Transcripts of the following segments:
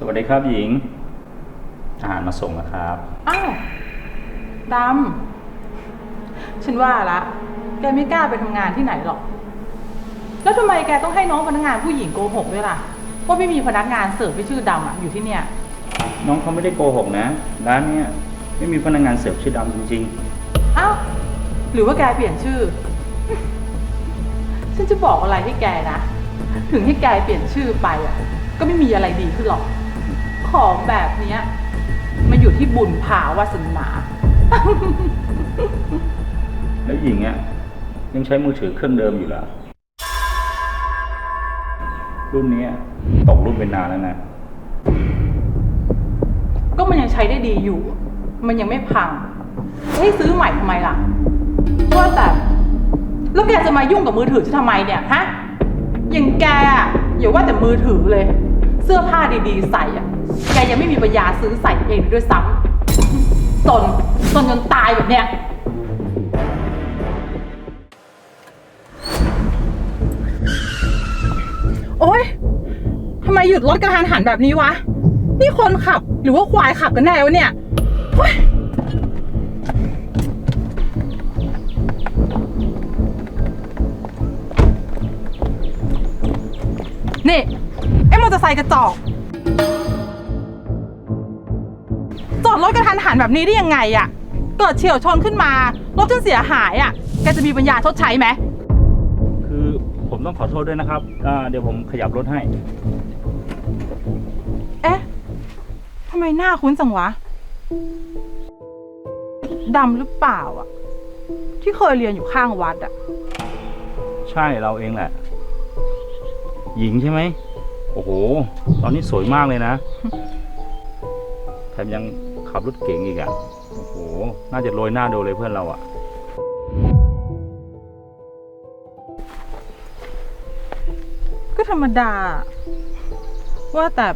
สวัสดีครับหญิง อาหารมาส่งนะครับ อ้าวดำฉันว่าละ แกไม่กล้าไปทำงานที่ไหนหรอก แล้วทำไมแกต้องให้น้องพนักงานผู้หญิงโกหกด้วยล่ะ ว่าไม่มีพนักงานเสิร์ฟที่ชื่อดำอะอยู่ที่เนี่ย น้องเขาไม่ได้โกหกนะ ร้านเนี้ยไม่มีพนักงานเสิร์ฟชื่อดำจริงอ้าว หรือว่าแกเปลี่ยนชื่อ ฉันจะบอกอะไรให้แกนะ ถึงให้แกเปลี่ยนชื่อไปอะก็ไม่มีอะไรดีขึ้นหรอก ของแบบเนี้ยมันอยู่ที่บุญภาวาสนาๆแล้วหญิงอะยังใช้มือถือเครื่องเดิมอยู่เหรอรุ่นเนี้ยตกรุ่นเป็นนานแล้วนะ ก็มันยังใช้ได้ดีอยู่ มันยังไม่พังจะให้ซื้อใหม่ทำไมล่ะว่าแต่แล้วแกจะมายุ่งกับมือถือฉันทำไมเนี่ยฮะอย่างแกอะอย่าว่าแต่มือถือเลย เสื้อผ้าดีๆ ใส่อะ แกยังไม่มีปัญญาซื้อใส่เองด้วยซ้ำจนจนจนตายแบบเนี้ย โอ๊ยทำไมหยุดรถกระทันหันแบบนี้วะ นี่คนขับหรือว่าควายขับกันแน่วะเนี่ยเฮ้ยนี่ไอ้มอเตอร์ไซค์กระจอก รถกระทันหันแบบนี้ได้ยังไงอะเกิดเฉียวชนขึ้นมารถจนเสียหายอะแกจะมีปัญญาชดใช้ไหมคือผมต้องขอโทษด้วยนะครับอ่าเดี๋ยวผมขยับรถให้ เอ๊ะทำไมหน้าคุ้นจังวะดำหรือเปล่าอะที่เคยเรียนอยู่ข้างวัดอะใช่เราเองแหละ หญิงใช่ไหม โอ้โห ตอนนี้สวยมากเลยนะ แถมยัง ขับรถเก๋งอีกอะ่ะ โอ้โห น่าจะโรยหน้าดูเลยเพื่อนเราอะ่ะ ก็ธรรมดา ว่าแต่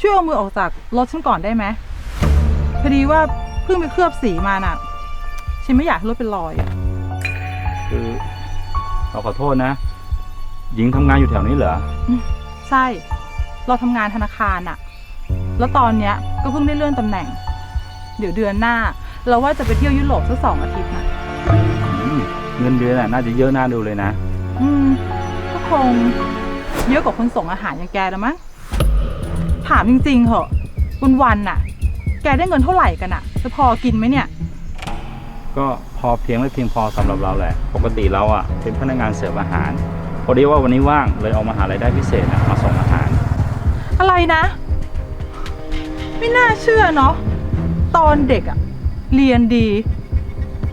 ช่วยเอามือออกจากรถฉันก่อนได้ไหมพอดีว่าเพิ่งไปเคลือบสีมาน่ะ ฉันไม่อยากให้รถเป็นรอยอะคือเราขอโทษนะ หญิงทำงานอยู่แถวนี้เหรอ ใช่ เราทำงานธนาคารน่ะ แล้วตอนเนี้ยก็เพิ่งได้เลื่อนตำแหน่ง เดี๋ยวเดือนหน้า เราว่าจะไปเที่ยวยุโรปสักสองอาทิตย์น่ะอืมเงินเดือนน่ะน่าจะเยอะน่าดูเลยนะ อืมก็คงเยอะกว่าคนส่งอาหารอย่างแกแล้วมั้งถามจริงๆเหอะวันวันๆน่ะ แกได้เงินเท่าไหร่กันน่ะจะพอกินไหมเนี่ย ก็พอเพียงและเพียงพอสำหรับเราแหละ ปกติเราอะ่ะเป็นพนักงานเสิร์ฟอาหารพอดีว่าวันนี้ว่างเลยเอามาหารายได้พิเศษนะมาส่งอาหาร อะไรนะ ไม่น่าเชื่อเนาะตอนเด็กอะเรียนดี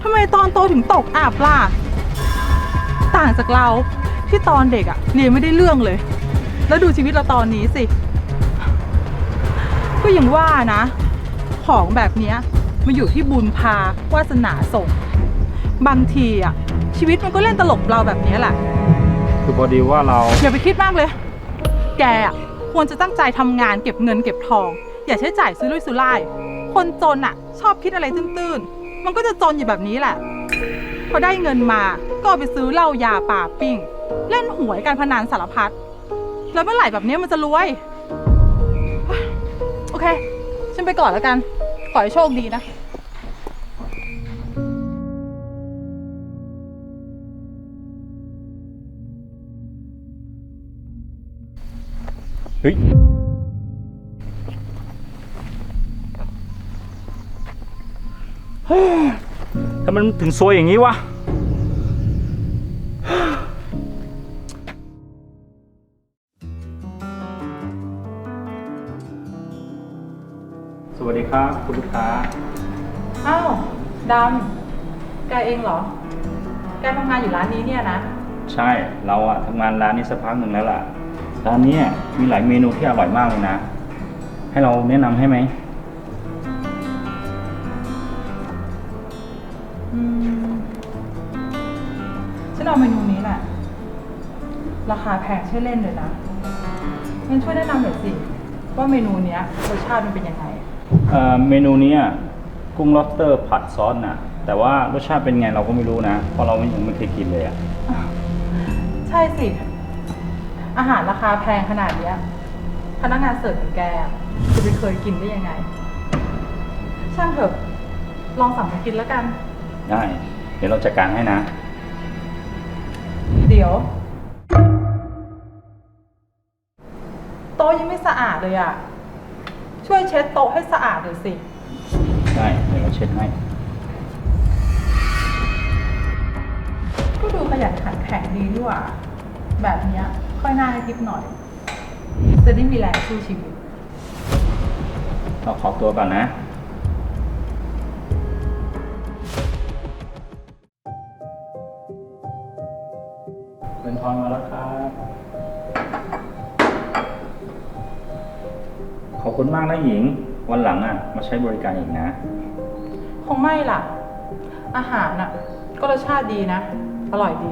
ทำไมตอนโตถึงตกอับล่ะ ต่างจากเราที่ตอนเด็กอะเรียนไม่ได้เรื่องเลย แล้วดูชีวิตเราตอนนี้สิ ก็ยังว่านะ ของแบบเนี้ยมาอยู่ที่บุญพาวาสนาส่ง บางทีอะชีวิตมันก็เล่นตลกเราแบบนี้แหละ คือพอดีว่าเรา อย่าไปคิดมากเลย แกอะควรจะตั้งใจทำงานเก็บเงินเก็บทอง อย่าใช้จ่ายซื้อลุยซื้อไล่คนจนอะชอบคิดอะไรตื้นๆ มันก็จะจนอยู่แบบนี้แหละ พอได้เงินมาก็ไปซื้อเหล้ายาป่าปิ้ง เล่นหวยการพนันสารพัด แล้วเมื่อไหร่แบบนี้มันจะรวยเฮ้ยโอเค ฉันไปก่อนแล้วกัน ขอให้โชคดีนะเฮ้ย ทำไมมันถึงซวยอย่างนี้วะสวัสดีครับคุณลูกค้า อ้าวดำแกเองเหรอ แกทำงานอยู่ร้านนี้เนี่ยนะ ใช่เราอะทำงานร้านนี้สักพักหนึ่งแล้วล่ะร้านเนี้ยมีหลายเมนูที่อร่อยมากเลยนะ ให้เราแนะนำให้ไหม ฉันเอาเมนูนี้แหละ ราคาแพงใช่เล่นเลยนะงั้นช่วยแนะนำหน่อยสิ ว่าเมนูเนี้ยรสชาติมันเป็นยังไง เอ่อเมนูเนี้ยกุ้งล็อบสเตอร์ผัดซอสน่ะ แต่ว่ารสชาติเป็นไงเราก็ไม่รู้นะ เพราะเรายังไม่เคยกินเลยอะใช่สิ อาหารราคาแพงขนาดเนี้ยพนักงานเสิร์ฟอย่างแกอะจะไปเคยกินได้ยังไง ช่างเถอะ ลองสั่งมากินแล้วกัน ได้ เดี๋ยวเราจัดการให้นะเดี๋ยว โต๊ะยังไม่สะอาดเลยอะ ช่วยเช็ดโต๊ะให้สะอาดหน่อยสิ ได้เดี๋ยวเราเช็ดให้ ก็ดูขยันขันแข็งดีด้วยว่ะแบบเนี้ยค่อยหน้าให้ทิปหน่อย จะได้มีแรงสู้ชีวิต เราขอตัวก่อนนะ ทอนมาแล้วครับ ขอบคุณมากนะหญิง วันหลังอะ มาใช้บริการอีกนะ คงไม่ล่ะ อาหารน่ะ ก็รสชาติดีนะ อร่อยดี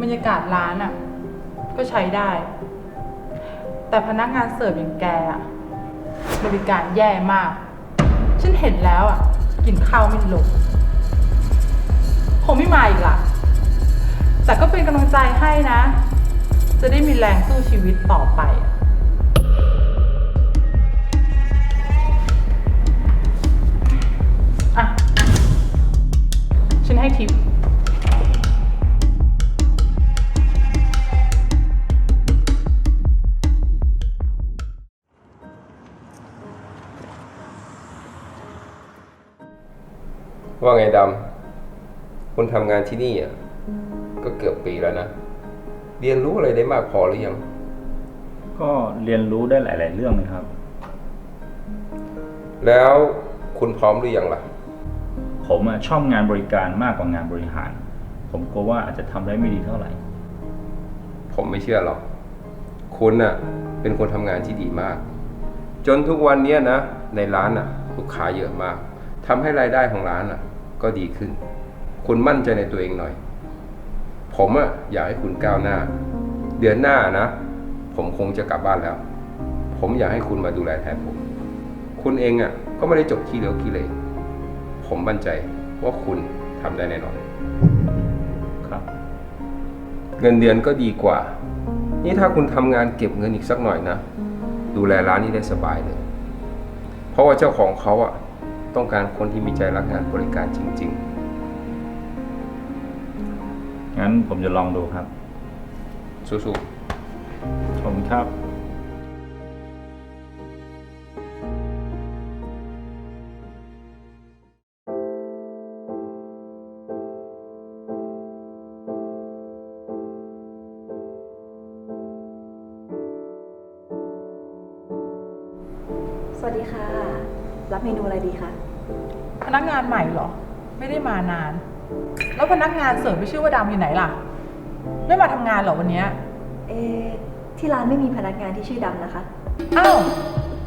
บรรยากาศร้านอะ ก็ใช้ได้ แต่พนักงานเสิร์ฟอย่างแกอะ บริการแย่มาก ฉันเห็นแล้วอะ กินข้าวไม่ลงคงไม่มาอีกล่ะ แต่ก็เป็นกำลังใจให้นะ จะได้มีแรงสู้ชีวิตต่อไปอะอะ ฉันให้ทิป ว่าไงดำ คุณทำงานที่นี่อะ ก็เกือบปีแล้วนะ เรียนรู้อะไรได้มากพอหรือยัง ก็เรียนรู้ได้หลาย ๆ เรื่องเลยครับ แล้วคุณพร้อมหรือยังล่ะ ผมอะชอบงานบริการมากกว่างานบริหาร ผมกลัวว่าอาจจะทำได้ไม่ดีเท่าไหร่ ผมไม่เชื่อหรอก คุณน่ะ เป็นคนทำงานที่ดีมาก จนทุกวันเนี้ยนะ ในร้านน่ะ ลูกค้าเยอะมากทำให้รายได้ของร้านน่ะ ก็ดีขึ้น คุณมั่นใจในตัวเองหน่อย ผมอะอยากให้คุณก้าวหน้า เดือนหน้านะ ผมคงจะกลับบ้านแล้ว ผมอยากให้คุณมาดูแลแทนผม คุณเองอะก็ไม่ได้จบขี้เหลวขี้เหลผมมั่นใจว่าคุณทำได้แน่นอน ครับ เงินเดือนก็ดีกว่า นี่ถ้าคุณทำงานเก็บเงินอีกสักหน่อยนะ ดูแลร้านนี้ได้สบายเลย เพราะว่าเจ้าของเขาอะต้องการคนที่มีใจรักงานบริการจริง งั้นผมจะลองดูครับๆสู้ขอบคุณครับ สวัสดีค่ะ รับเมนูอะไรดีคะ พนักงานใหม่เหรอ ไม่ได้มานานแล้ว พนักงานเสิร์ฟที่ชื่อว่าดำอยู่ไหนล่ะ ไม่มาทำงานเหรอวันเนี้ยเอะที่ร้านไม่มีพนักงานที่ชื่อดำนะคะ อ้าว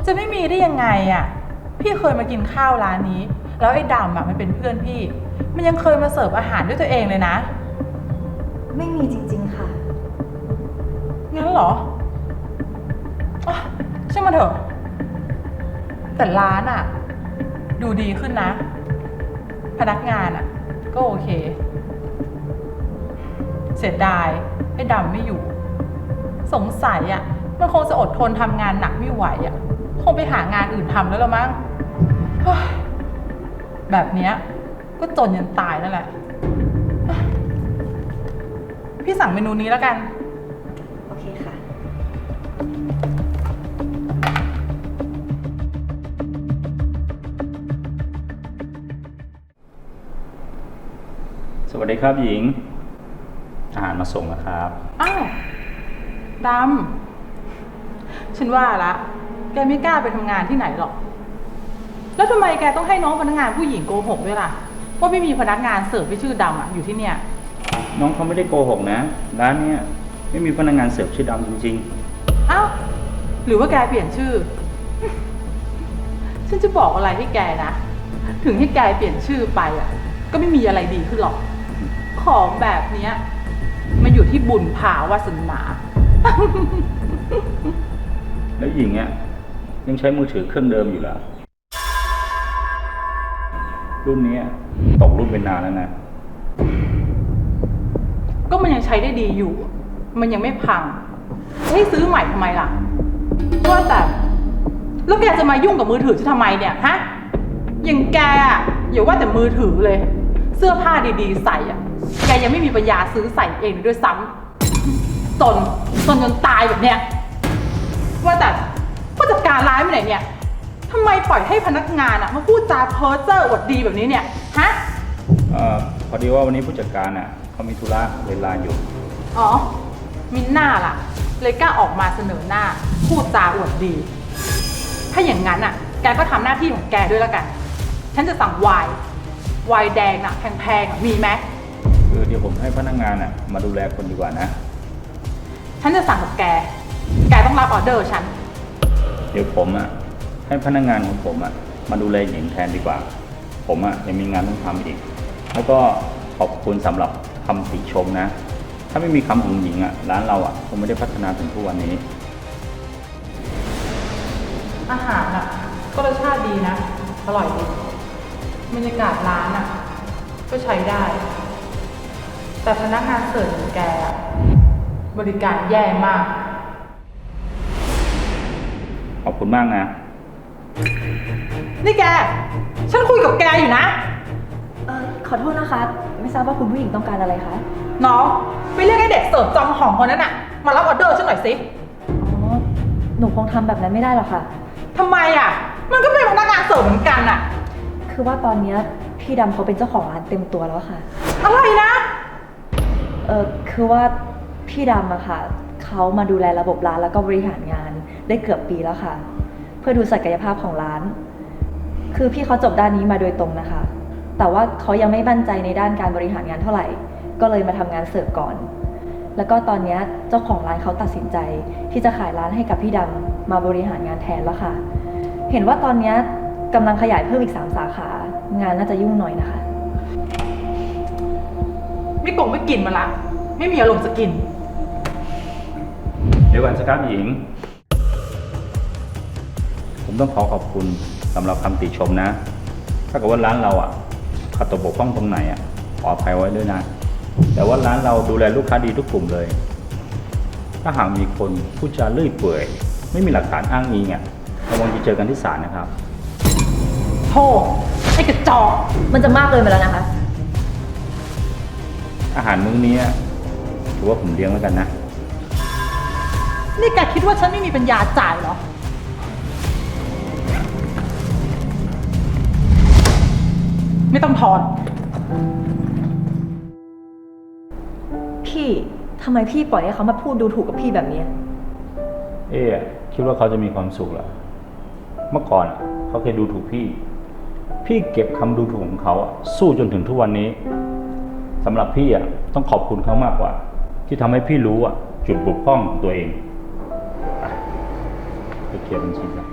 จะไม่มีได้ยังไงอะ พี่เคยมากินข้าวร้านนี้ แล้วไอ้ดำอะมันเป็นเพื่อนพี่ มันยังเคยมาเสิร์ฟอาหารด้วยตัวเองเลยนะ ไม่มีจริง ๆ ค่ะ งั้นเหรออะช่างมาเถอะ แต่ร้านอะ ดูดีขึ้นนะ พนักงานอะ ก็โอเคเสียดายไอ้ดำไม่อยู่ สงสัยอะ มันคงจะอดทนทำงานหนักไม่ไหวอะ คงไปหางานอื่นทำแล้วละมั้งเฮ้ยแบบเนี้ยก็จนยันตายนั่นแหละเฮ้ยพี่สั่งเมนูนี้แล้วกัน โอเคค่ะ สวัสดีครับหญิง อาหารมาส่งนะครับ อ้าวดำฉันว่าละ แกไม่กล้าไปทำงานที่ไหนหรอก แล้วทำไมแกต้องให้น้องพนักงานผู้หญิงโกหกด้วยล่ะว่าไม่มีพนักงานเสิร์ฟที่ชื่อดำอะอยู่ที่เนี่ย น้องเขาไม่ได้โกหกนะ ร้านเนี้ยไม่มีพนักงานเสิร์ฟชื่อดำจริงอ้าวหรือว่าแกเปลี่ยนชื่อ ฉันจะบอกอะไรให้แกนะ ถึงให้แกเปลี่ยนชื่อไปอะก็ไม่มีอะไรดีขึ้นหรอก ของแบบเนี้ยมัน อยู่ที่บุญภาวาสนาๆแล้วหญิงอะยังใช้มือถือเครื่องเดิมอยู่เหรอรุ่นเนี้ยตกรุ่นไปนานแล้วนะ ก็มันยังใช้ได้ดีอยู่ มันยังไม่พังจะให้ซื้อใหม่ทำไมล่ะว่าแต่แล้วแกจะมายุ่งกับมือถือฉันทำไมเนี่ยฮะอย่างแกอะอย่าว่าแต่มือถือเลย เสื้อผ้าดีๆ ใส่อะ แกยังไม่มีปัญญาซื้อใส่เองเลยด้วยซ้ำจนจนจนตายแบบเนี้ย ว่าแต่ผู้จัดการร้านไปไหนเนี่ยทำไมปล่อยให้พนักงานอะมาพูดจาเพ้อเจ้ออวดดีแบบนี้เนี่ย ฮะ เอ่อพอดีว่าวันนี้ผู้จัดการอะเขามีธุระเวลาอยู่อ๋อ มินหน้าล่ะ เลยกล้าออกมาเสนอหน้า พูดจาอวดดี ถ้าอย่างนั้นอะ แกก็ทำหน้าที่ของแกด้วยแล้วกัน ฉันจะสั่งไวน์ไวน์แดงน่ะแพงๆอะมีไหม คือเดี๋ยวผมให้พนักงานอะมาดูแลคนดีกว่านะ ฉันจะสั่งกับแก แกต้องรับออเดอร์ฉัน เดี๋ยวผมอะให้พนักงานของผมอะมาดูแลหญิงแทนดีกว่า ผมอะยังมีงานต้องทำอีก แล้วก็ขอบคุณสำหรับคำติชมนะ ถ้าไม่มีคำของหญิงอะร้านเราอะคงไม่ได้พัฒนาถึงทุกวันนี้ อาหารอะ ก็รสชาติดีนะ อร่อยดี บรรยากาศร้านอะ ก็ใช้ได้ แต่พนักงานเสิร์ฟของแกอะบริการแย่มาก ขอบคุณมากนะ นี่แก ฉันคุยกับแกอยู่นะ เออขอโทษนะคะ ไม่ทราบว่าคุณผู้หญิงต้องการอะไรคะน้องไปเรียกไอ้เด็กเสิร์ฟจองหองคนนั้นอะมารับออเดอร์ฉันหน่อยสิอ๋อหนูคงทำแบบนั้นไม่ได้หรอกค่ะ ทำไมอะมันก็เป็นพนักงานเสิร์ฟเหมือนกันอะคือว่าตอนเนี้ยพี่ดำเขาเป็นเจ้าของร้านเต็มตัวแล้วค่ะ อะไรนะ เออคือว่าพี่ดำอะค่ะเขามาดูแลระบบร้านแล้วก็บริหารงานได้เกือบปีแล้วค่ะ เพื่อดูศักยภาพของร้าน คือพี่เขาจบด้านนี้มาโดยตรงนะคะ แต่ว่าเขายังไม่มั่นใจในด้านการบริหารงานเท่าไหร่ ก็เลยมาทำงานเสิร์ฟก่อน แล้วก็ตอนเนี้ยเจ้าของร้านเขาตัดสินใจ ที่จะขายร้านให้กับพี่ดำมาบริหารงานแทนแล้วค่ะ เห็นว่าตอนเนี้ยกำลังขยายเพิ่มอีกสามสาขางานน่าจะยุ่งหน่อยนะคะ ไม่กงไม่กินมันละ ไม่มีอารมณ์จะกิน เดี๋ยวก่อนสักครับหญิง ผมต้องขอขอบคุณสำหรับคำติชมนะ ถ้าเกิดว่าร้านเราอะขัดตกบกพร่องตรงไหนอะขออภัยไว้ด้วยนะ แต่ว่าร้านเราดูแลลูกค้าดีทุกกลุ่มเลย ถ้าหากมีคนพูดจาเลื่อยเปื่อย ไม่มีหลักฐานอ้างอิงอะระวังจะเจอกันที่ศาลนะครับโธ่ไอ้กระจอกมันจะมากเกินไปแล้วนะคะ อาหารมื้อนี้อะถือว่าผมเลี้ยงแล้วกันนะ นี่แกคิดว่าฉันไม่มีปัญญาจ่ายเหรอ ไม่ต้องทอน พี่ทำไมพี่ปล่อยให้เขามาพูดดูถูกกับพี่แบบนี้ เอ๊ะคิดว่าเขาจะมีความสุขเหรอ เมื่อก่อนอะเขาเคยดูถูกพี่ พี่เก็บคำดูถูกของเขาอะสู้จนถึงทุกวันนี้ สำหรับพี่อะต้องขอบคุณเขามากกว่า ที่ทำให้พี่รู้อะจุดบกพร่องของตัวเองไปไปเคลียร์บัญชีกัน